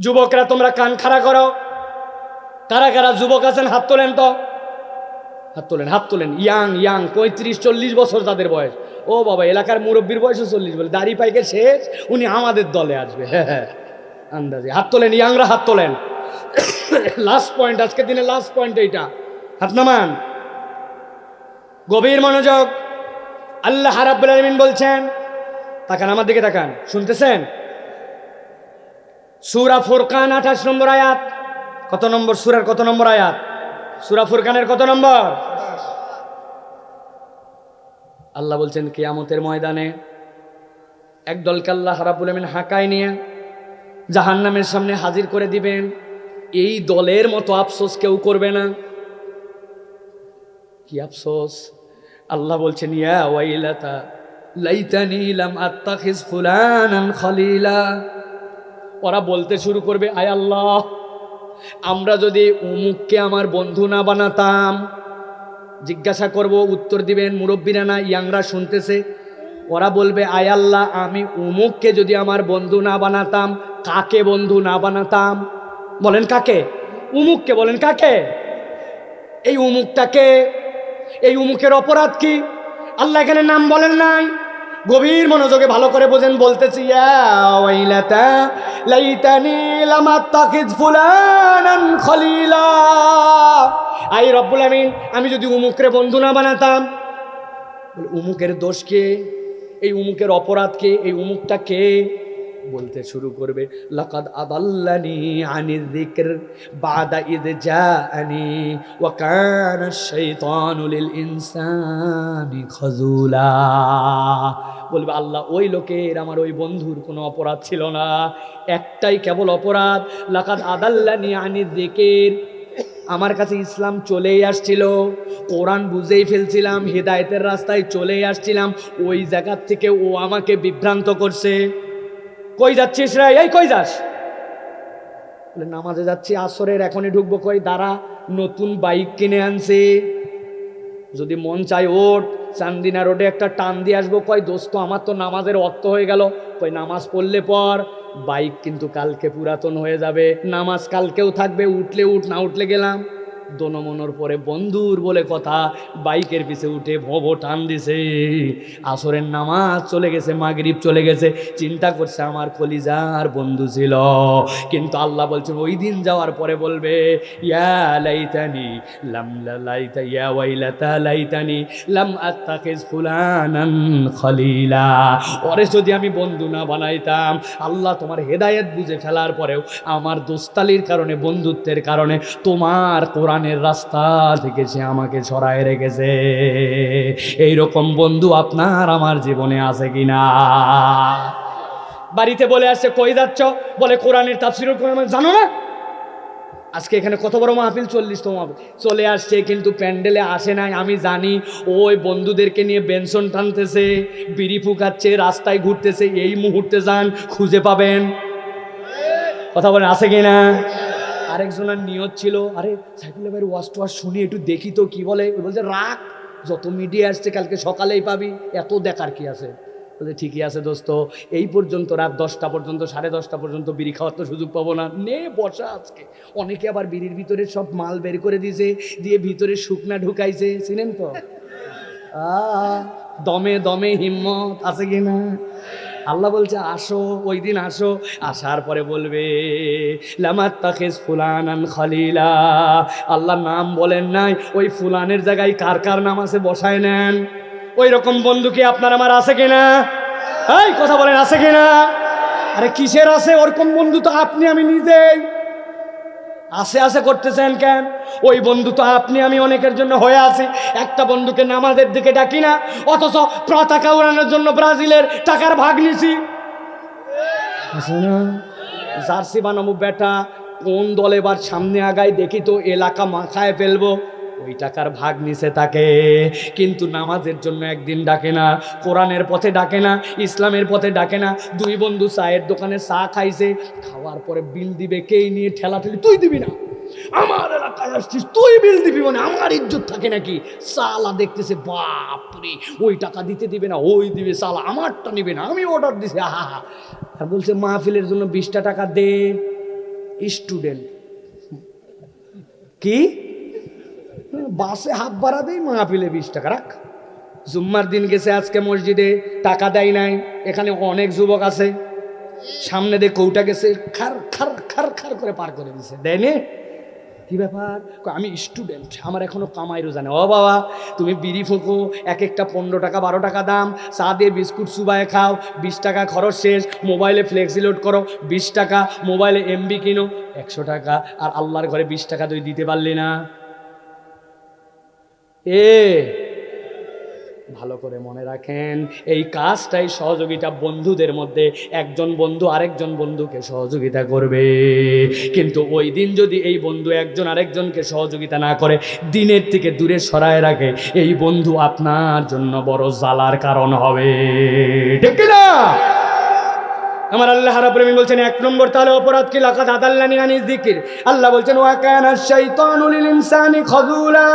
যুবকরা, তোমরা কান খাড়া করো। কারা কারা যুবক আছেন, হাত তোলেন তো। হাত তোলেন হাত তোলেন। ইয়াং ইয়াং, পঁয়ত্রিশ, চল্লিশ বছর তাদের বয়স। ও বাবা, এলাকার মুরব্বীর বয়সও চল্লিশ বলে দাড়ি পাইকে শেষ, উনি আমাদের দলে আসবে। হ্যাঁ হ্যাঁ আন্দাজে। হাত তোলেন, ইয়াংরা হাত তোলেন। লাস্ট পয়েন্ট, আজকের দিনে লাস্ট পয়েন্ট এইটা। হাত নামান। গভীর মনোযোগ। আল্লাহ রাব্বুল আলামিন বলছেন, তাকান আমার দিকে তাকান। শুনতেছেন? সূরা ফুরকান আঠাশ নম্বর আয়াত। কত নম্বর সুরার কত নম্বর আয়াত? সুরা ফুরকানের কত নম্বর? আল্লাহ বলছেন, কিয়ামতের ময়দানে একদলকে আল্লাহ রাব্বুল আলামিন হাঁকায় নিয়ে জাহান্নামের সামনে হাজির করে দিবেন। এই দলের মতো আফসোস কেউ করবে না। কি আফসোস? আল্লাহ বলছেন, ইয়া ওয়াইলাতা লাইতানি লাম আত্তাখিজ ফুলানান খলিলা। ওরা বলতে শুরু করবে, আয় আল্লাহ, আমরা যদি অমুককে আমার বন্ধু না বানাতাম। জিজ্ঞাসা করব, উত্তর দিবেন, মুরব্বীরা না, ইয়াংরা শুনতেছে। ওরা বলবে, আয় আল্লাহ, আমি উমুককে যদি আমার বন্ধু না বানাতাম, কাকে বন্ধু না বানাতাম? বলেন কাকে? উমুককে বলেন কাকে? এই উমুকটাকে, এই উমুকের অপরাধ কি? আল্লাহ এখানে নাম বলেন নাই। গভীর মনোযোগে ভালো করে বোঝেন বলতেছি আই রব্বুল আমিন, আমি যদি উমুকরে বন্ধু না বানাতাম উমুকের দোষ কে? এই উমুকের অপরাধ কে? এই উমুকটা কে? বলতে শুরু করবে, লাকাদ আদাল্লানি আনির যিকর বাদা ইদ জাআনি ওয়া কানা আশ-শাইতানু লিল ইনসানি খাজুলা বলবে, আল্লাহ ওই লোকের, আমার ওই বন্ধুর কোনো অপরাধ ছিল না। একটাই কেবল অপরাধ, লাকাদ আদাল্লানি আনি যিকর। আমার কাছে ইসলাম চলেই আসছিল, কোরআন বুঝেই ফেলছিলাম, হেদায়েতের রাস্তায় চলেই আসছিলাম, ওই জায়গার থেকে ও আমাকে বিভ্রান্ত করছে। কই যাচ্ছিস রে? এই কই যাস? নামাজে যাচ্ছি, আসরের এখনই ঢুকবো, কই, দাঁড়া, নতুন বাইক কিনে আনছে। যদি মন চায়, ওঠ, চান্দিনা রোডে একটা টান দিয়ে আসব কয় দোস্ত, আমার তো নামাজের অর্থ হয়ে গেল। কই, নামাজ পড়লে পর, বাইক কিন্তু কালকে পুরাতন হয়ে যাবে। নামাজ কালকেও থাকবে, উঠলে উঠ, না উঠলে গেলাম। দনমনোর পরে বন্ধুর বলে কথা, বাইকের পিছে উঠে ভব টান দিছে। আসরের নামাজ চলে গেছে, মাগরিব চলে গেছে, চিন্তা করছে আমার কলিজার বন্ধু ছিল। কিন্তু আল্লাহ বলছেন ওই দিন যাওয়ার পরে বলবে, ইয়া লাইতানি, লাম লাইতা, ইয়া ওয়াইলাতা লাইতানি, লাম আত্তাখিজ ফুলানান খলিলা। ওরে যদি আমি বন্ধু না বানাইতাম, আল্লাহ তোমার হেদায়েত বুঝে ফেলার পরেও, আমার দোস্তালির কারণে, বন্ধুত্বের কারণে, তোমার কোরআনের রাস্তা থেকে সে আমাকে ছড়ায় রেখেছে। এইরকম বন্ধু আপনার আমার জীবনে আছে কি না বাড়িতে বলে আসছে, কই যাচ্ছ? বলে, কোরআনের মানে জানো না? আজকে এখানে কত বড় মাহফিল? চল্লিশ মাহফিল। চলে আসছে, কিন্তু প্যান্ডেলে আসে নাই, আমি জানি ওই বন্ধুদেরকে নিয়ে বেনশন টানতেছে, বিড়ি ফুকাচ্ছে, রাস্তায় ঘুরতেছে, এই মুহূর্তে যান, খুঁজে পাবেন। কথা বলেন, আছে কি না আরেকজনের নিয়ত ছিল, আরে সাইফুল্লাহ ভাইয়ের ওয়াশ টোয়াশ শুনি, একটু দেখি তো কি বলে। বলছে, রাখ, যত মিডিয়া আসছে কালকে সকালেই পাবি, এত দেখার কি আছে? বলছে, ঠিকই আছে দোস্ত, এই পর্যন্ত রাত দশটা পর্যন্ত, সাড়ে দশটা পর্যন্ত বিড়ি খাওয়ার তো সুযোগ পাবো না। নে, বসা আজকে। অনেকে আবার বিড়ির ভিতরে সব মাল বের করে দিয়েছে, দিয়ে ভিতরে শুকনা ঢুকাইছে, চিনেন তো? দমে দমে হিম্মত আছে কি না? আল্লাহ বলছে, আসো, ওই দিন আসো। আসার পরে বলবে, লামাত্তাখিজ ফুলানান খালিলা। আল্লাহ নাম বলেন নাই, ওই ফুলানের জায়গায় কার কার নাম আছে বসায় নেন। ওই রকম বন্ধু কি আপনার আমার আছে কিনা? এই, কথা বলেন, আছে কিনা? আরে কিসের আছে? ওরকম বন্ধু তো আপনি, আমি নিজেই। আসে আসে করতেছেন কেন? ওই বন্ধু তো আপনি আমি অনেকের জন্য হয়ে আছি। একটা বন্ধুকে নামাজের দিকে ডাকি না অথচ পতাকা উড়ানোর জন্য ব্রাজিলের টাকার ভাগ নিছি। জার্সি বানাবো বেটা কোন দল এবার সামনে আগায় দেখি তো এলাকা মাথায় ফেলব। ওই টাকার ভাগ নিছে তাকে। কিন্তু নামাজের জন্য একদিন ডাকে না, কোরআনের পথে ডাকে না, ইসলামের পথে ডাকে না। দুই বন্ধু চায়ের দোকানে চা খাইছে, খাওয়ার পরে বিল দিবে কেই নিয়ে ঠেলা ঠেলি তুই দিবি না। আমার এলাকায় আসছিস, তুই বিল দিবি মানে আমার ইজ্জত থাকে নাকি? সালা দেখতেছে, বাপরে, ওই টাকা দিতে দিবে না, ওই দিবে সালা, আমারটা নিবে না, আমি অর্ডার দিছি আহা আর বলছে, মাহফিলের জন্য বিশটা টাকা দে, স্টুডেন্ট। কি? বাসে হাফ ভাড়া দেই মাহফিলে বিশ টাকা, রাখ। জুম্মার দিন গেছে, আজকে মসজিদে টাকা দেয় নাই, এখানে অনেক যুবক আছে। সামনে দিয়ে কৌটা গেছে, খার খার খার খার করে পার করে দিছে। দেয়নি কি ব্যাপার? আমি স্টুডেন্ট, আমার এখনও কামাই রোজা নেই। ও বাবা, তুমি বিড়ি ফুঁকো, এক একটা পনেরো টাকা, বারো টাকা দাম, চা দিয়ে বিস্কুট সুবায় খাও, বিশ টাকা খরচ শেষ, মোবাইলে ফ্লেক্সি লোড করো, বিশ টাকা, মোবাইলে এমবি কিনো, একশো টাকা, আর আল্লাহর ঘরে বিশ টাকা তুই দিতে পারলি না। এ। ভালো করে মনে রাখেন, এই কাজটাই সহযোগিতা বন্ধুদের মধ্যে, একজন বন্ধু আরেকজন বন্ধুকে সহযোগিতা করবে। কিন্তু ওই দিন যদি এই বন্ধু একজন আরেকজনকে সহযোগিতা না করে, দিনের থেকে দূরে সরায় রাখে, এই বন্ধু আপনার জন্য বড় জ্বালার কারণ হবে। ঠিক না আমার আল্লাহ রাব্বুল আলামিন বলছেন, এক নম্বর তাহলে অপরাধ কি? লাকাত আদাল্লানি আনিস যিকির। আল্লাহ বলছেন, ওয়া কানা শাইতানু লিল ইনসানি খাযুলা।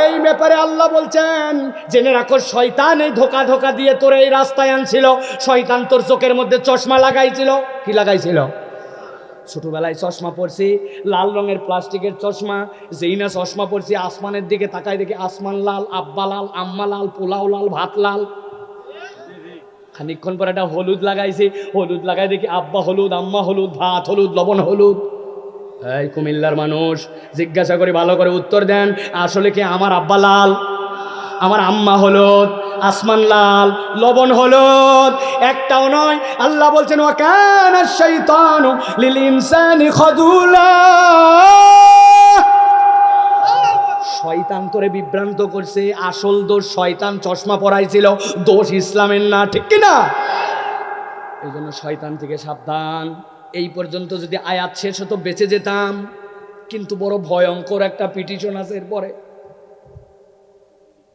এই ব্যাপারে আল্লাহ বলছেন, জেনে রাখো, শয়তান এই ধোকা ধোকা দিয়ে তোর এই রাস্তায় আনছিল। শয়তান তোর চোখের মধ্যে চশমা লাগাইছিল। কি লাগাইছিল? ছোটবেলায় চশমা পরছি, লাল রঙের প্লাস্টিকের চশমা, যেই না চশমা পরছি, আসমানের দিকে তাকাই দেখি আসমান লাল, আব্বা লাল, আম্মা লাল, পোলাও লাল, ভাত লাল। খানিকক্ষণ পর একটা হলুদ লাগাইছে। হলুদ লাগাই দেখি আব্বা হলুদ, আম্মা হলুদ, ভাত হলুদ, লবণ হলুদ। এই কুমিল্লার মানুষ, জিজ্ঞাসা করে ভালো করে উত্তর দেন, আসলে কি আমার আব্বা লাল? আমার আম্মা হলুদ, আসমান লাল, লবণ হলুদ। একটাও নয়, আল্লাহ বলছেন ও কেন শৈতানু লিল ইনসানি খাদুলা। শয়তান তোরে বিভ্রান্ত করছে, আসল দোষ শয়তান চশমা পরাইছিল, দোষ ইসলামের না, ঠিক কি না? এই জন্য শয়তান থেকে সাবধান। এই পর্যন্ত যদি আয়াত শেষ হতো, বেঁচে যেতাম। কিন্তু বড় ভয়ঙ্কর একটা পিটিশন আছে এরপরে।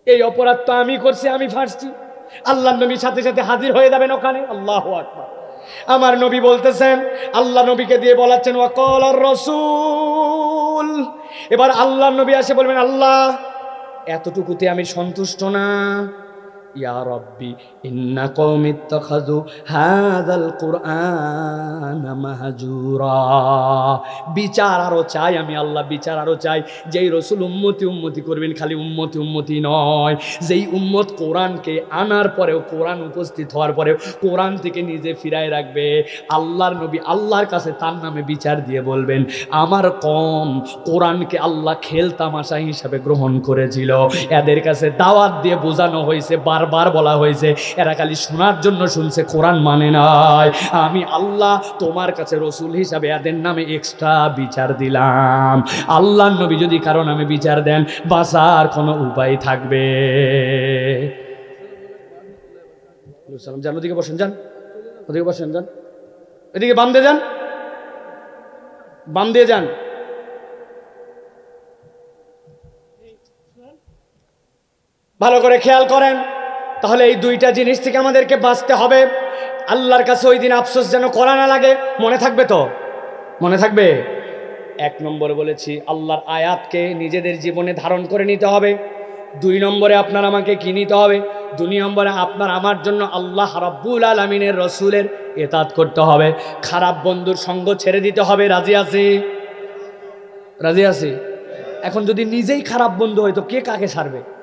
এই অপরাধ তো আমি করছি, আমি ফাঁসছি। আল্লাহ নবীর সাথে সাথে হাজির হয়ে যাবেন ওখানে। আল্লাহ আকবার। আমার নবী বলতেছেন, আল্লাহ নবীকে দিয়ে বলাচ্ছেন, ওয়াকল আর রসুল এবার আল্লাহ নবী আসে বলবেন, আল্লাহ, এতটুকুতে আমি সন্তুষ্ট না। বিচার আরও চাই আমি আল্লাহ, বিচার আরও চাই। যেই রসুল উম্মতি উম্মতি করবেন, খালি উম্মতি উম্মতি নয়। যেই উম্মত কোরআনকে আনার পরেও, কোরআন উপস্থিত হওয়ার পরেও, কোরআন থেকে নিজে ফিরায় রাখবে। আল্লাহর নবী আল্লাহর কাছে তার নামে বিচার দিয়ে বলবেন, আমার কম কোরআনকে আল্লাহ খেল তামাশা হিসাবে গ্রহণ করেছিল। এদের কাছে দাওয়াত দিয়ে বোঝানো হয়েছে বারবার বলা হয়েছে, এরা খালি শোনার জন্য শুনছে, কোরআন মানে নাই। আমি আল্লাহ তোমার কাছে রসুল হিসাবে এদের নামে এক্সট্রা বিচার দিলাম। আল্লাহ নবী যদি কারও নামে বিচার দেন, বাঁচার কোনো উপায় থাকবে। যান, ওদিকে বসেন, যান। ওদিকে বসেন, যান। এদিকে বাম দিয়ে যান। বাম দিয়ে যান। ভালো করে খেয়াল করেন। তাহলে এই দুইটা জিনিস থেকে আমাদেরকে বাঁচতে হবে। আল্লাহর কাছে ওই দিন আফসোস যেন করা না লাগে। মনে থাকবে তো? মনে থাকবে? এক নম্বর বলেছি, আল্লাহর আয়াতকে নিজেদের জীবনে ধারণ করে নিতে হবে। দুই নম্বরে আপনার আমাকে কি নিতে হবে? দুই নম্বরে আপনার আমার জন্য আল্লাহ রাব্বুল আলমিনের রসুলের এতাত করতে হবে। খারাপ বন্ধুর সঙ্গ ছেড়ে দিতে হবে। রাজি আছি? রাজি আছি? এখন যদি নিজেই খারাপ বন্ধু হয় তো কে কাকে সারবে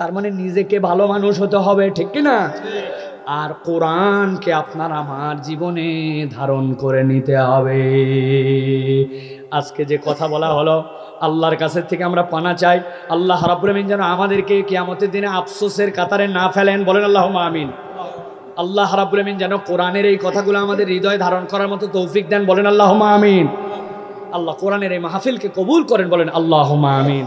তার মানে নিজেকে ভালো মানুষ হতে হবে, ঠিক কি না? আর কোরআনকে আপনার আমার জীবনে ধারণ করে নিতে হবে। আজকে যে কথা বলা হলো, আল্লাহর কাছে থেকে আমরা পানা চাই, আল্লাহ রাব্বুল আমিন যেন আমাদেরকে কেয়ামতের দিনে আফসোসের কাতারে না ফেলেন। বলেন আল্লাহ আমিন। আল্লাহ রাব্বুল আমিন যেন কোরআনের এই কথাগুলো আমাদের হৃদয় ধারণ করার মতো তৌফিক দেন। বলেন আল্লাহ আমিন। আল্লাহ কোরআনের এই মাহফিলকে কবুল করেন। বলেন আল্লাহ আমিন।